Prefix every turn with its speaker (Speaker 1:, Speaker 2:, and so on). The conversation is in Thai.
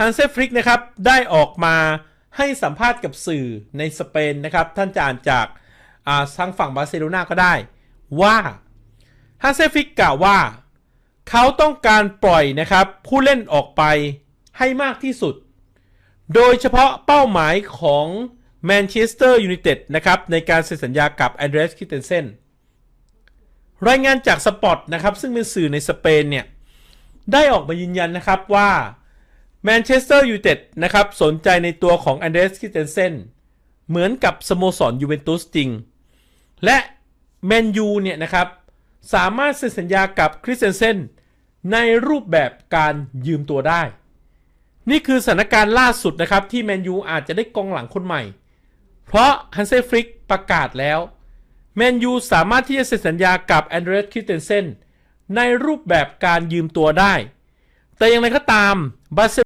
Speaker 1: ฮันเซฟริกนะครับได้ออกมาให้สัมภาษณ์กับสื่อในสเปนนะครับท่านจะอ่านจากาทางฝั่งบาร์เซโลนาก็ได้ ว่าฮันเซฟริกกล่าวว่า เขาต้องการปล่อยนะครับผู้เล่นออกไปให้มากที่สุด โดยเฉพาะเป้าหมายของแมนเชสเตอร์ยูไนเต็ดนะครับในการเซ็นสัญญากับแอนเดรสคิเทนเซนรายงานจากสปอตนะครับซึ่งเป็นสื่อในสเปนเนี่ยได้ออกมายืนยันนะครับว่า แมนเชสเตอร์ยูไนเต็ดนะครับสนใจในตัวของแอนเดรสคิเทนเซนเหมือนกับสโมสรยูเวนตุสจริง และแมนยูเนี่ยนะครับสามารถเซ็นสัญญากับคริสเตนเซนในรูปแบบการยืมตัวได้ นี่คือสถานการณ์ล่าสุดนะครับ ที่แมนยูอาจจะได้กองหลังคนใหม่ เพราะฮันเซฟริกประกาศแล้วแมนยูสามารถที่จะเซ็นสัญญากับแอนเดรสคิเทนเซนในรูปแบบการยืมตัวได้ แต่อย่างไรก็ตามบาเซ